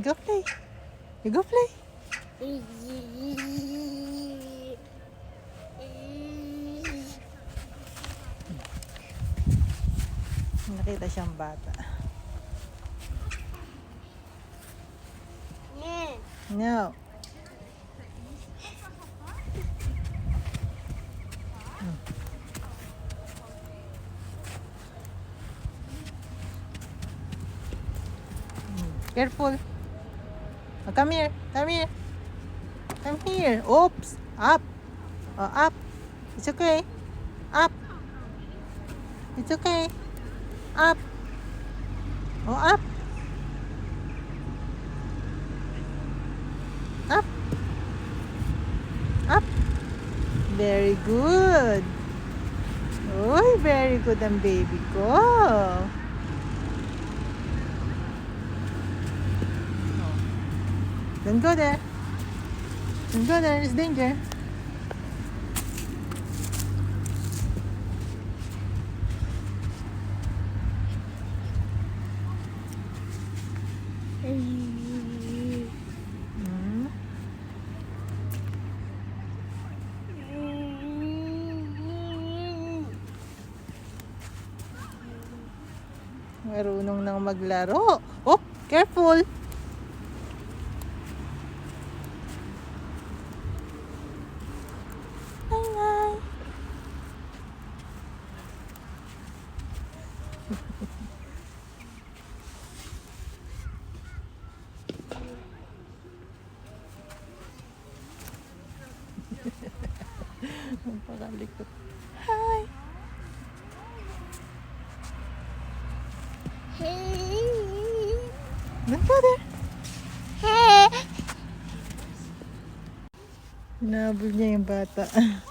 Go play. You go play. Nakita siyang bata. No. Hmm. Careful. Oh, come here. Come here. Come here. Oops. Up. Oh, up. It's okay. Up. It's okay. Up. Oh, up. Up. Up. Very good. Uy, very good ang baby ko. Don't go there. Don't go there. It's danger. Marunong nang maglaro. Oh, careful. Hi, hi. Napakalikot. Hi. Don't go there. Hinabol niya yung bata.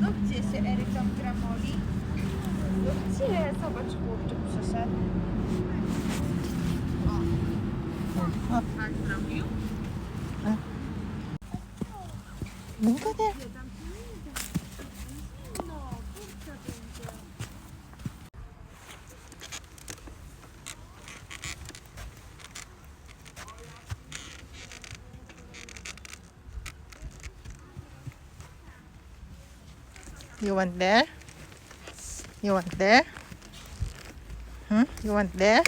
No gdzie się Eryk tam gramoli? No gdzie? Zobacz, kurczę, przeszedł. Tak zrobił? No to nie. You want there? You want there? Hmm? You want there?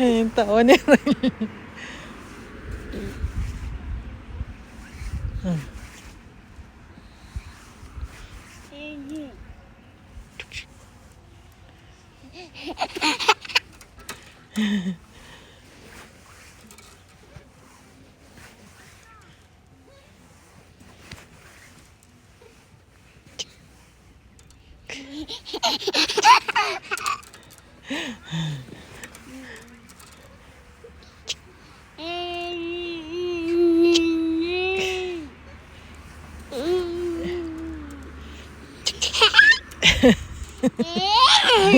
Yung taon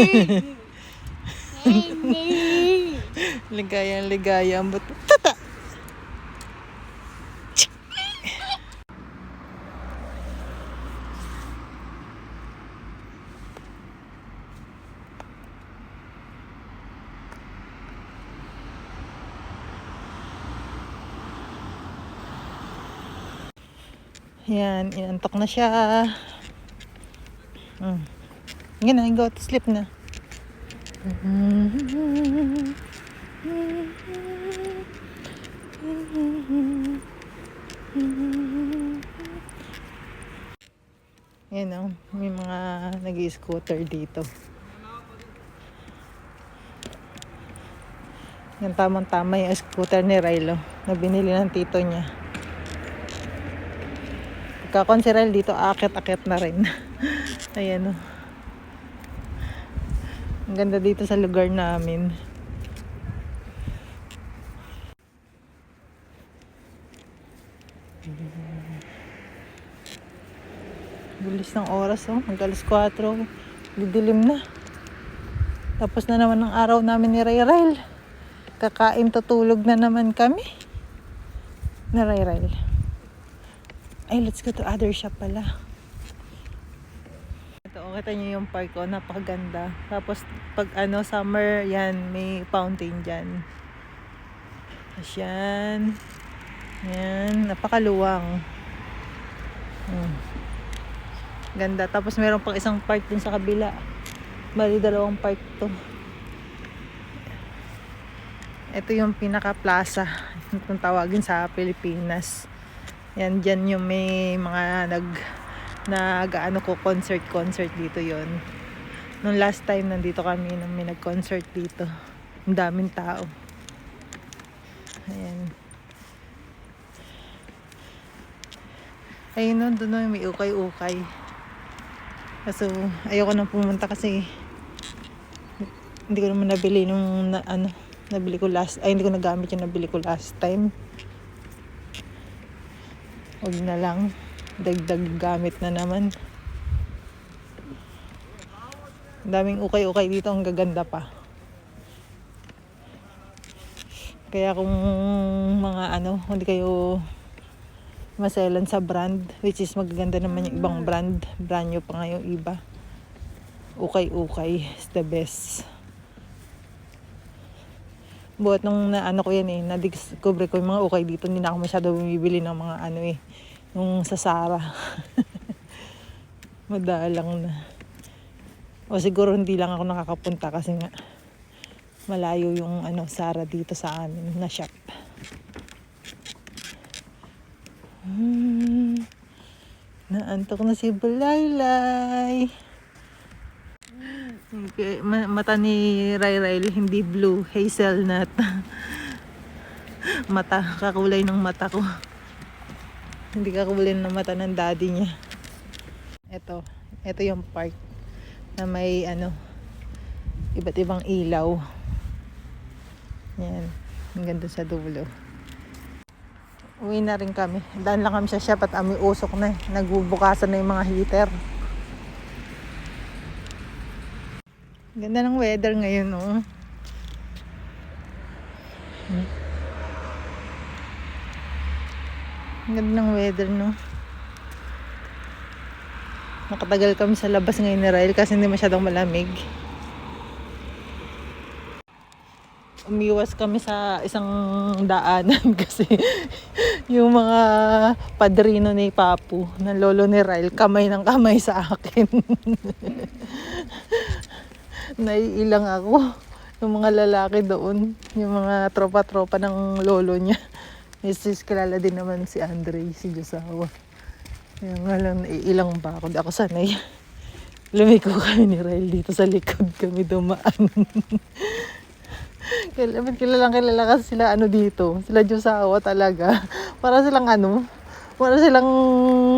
Ligayang ligaya ang buto. Tata! Yan, inantok na siya. Mm. Yan na, go to sleep na. Yan o, may mga nag-scooter dito. Yan tamang-tama yung scooter ni Rilo na binili ng tito niya. Pagkakon si Rilo dito, akit-akit na rin. Ayan o. Ang ganda dito sa lugar namin. Bilis ng oras oh. Hanggang alas 4. Didilim na. Tapos na naman ang araw namin ni Ray Rail. Kakain tutulog na naman kami. Na Ray Rail. Ay, let's go to other shop pala. Ito, oh, kita niyo yung park ko. Napakaganda. Tapos, pag ano, summer, yan, may fountain dyan. Tapos yan. Napakaluwang. Hmm. Ganda. Tapos meron pang isang park din sa kabila. Bali, dalawang park to. Ito yung pinaka-plaza. Kung tawagin sa Pilipinas. Yan, dyan yung may mga nag nag ano ko concert concert dito yon nung last time nandito kami nung may nag concert dito ang daming tao. Ayan. Ayun nun doon may ukay-ukay. Kaso ayoko nang pumunta kasi hindi ko naman nabili nung na, ano nabili ko last ay hindi ko nagamit yung nabili ko last time. Huwag na lang. Dagdag gamit na naman. Daming ukay-ukay dito. Ang gaganda pa. Kaya kung mga ano, hindi kayo maselan sa brand, which is magaganda naman yung ibang brand. Brand new pa nga yung iba. Ukay-ukay is the best. Buhat nung na, ano ko yan eh, na-discover ko yung mga ukay dito, hindi na ako masyado bumibili ng mga ano eh, yung sa Sara. Madalang na. O siguro hindi lang ako nakakapunta kasi nga malayo yung ano Sara dito sa amin na shop. Hmm. Naantok na si Bulaylay. Okay, ma- mata ni Ray Riley hindi blue, hazelnut. mata, kakulay ng mata ko. Hindi kakulay ng mata ng daddy niya. Ito, ito yung park na may ano, iba't ibang ilaw. Yan, ang ganda sa dulo. Uwi na rin kami. Daan lang kami sa shop at amoy usok na eh. Nagbubukasan na yung mga heater. Ganda ng weather ngayon, oh. Hmm. Ang Ganda ng weather, no? Nakatagal kami sa labas ngayon ni Ryle kasi hindi masyadong malamig. Umiwas kami sa isang daanan kasi yung mga padrino ni Papu, ng lolo ni Ryle, kamay ng kamay sa akin. naiilang ako. Yung mga lalaki doon, yung mga tropa-tropa ng lolo niya. Is kilala din naman si Andre, si Josawa. Kaya nga lang, naiilang pa ako. Ako sanay. Lumiko kami ni Ryle dito sa likod kami dumaan. Kailan kilalang kilala kasi sila ano dito. Sila Josawa talaga. Para silang ano, para silang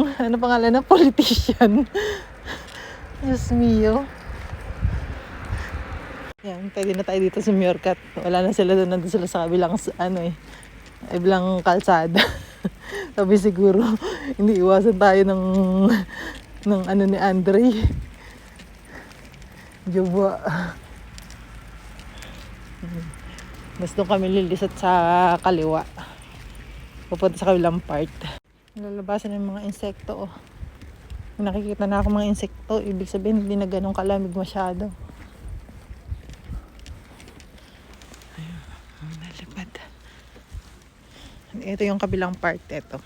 ano pangalan na politician. Diyos mio. Yan, pwede na tayo dito sa Muircat. Wala na sila doon, nandun sila sa kabilang, ano eh, kabilang kalsada. Sabi siguro, hindi iwasan tayo ng, ng ano ni Andre. Jowa. Mas doon kami lilisat sa kaliwa. Pupunta sa kabilang part. Lalabasan ng mga insekto, oh. Nakikita na ako mga insekto, ibig sabihin hindi na ganun kalamig masyado. Ito yung kabilang part, ito.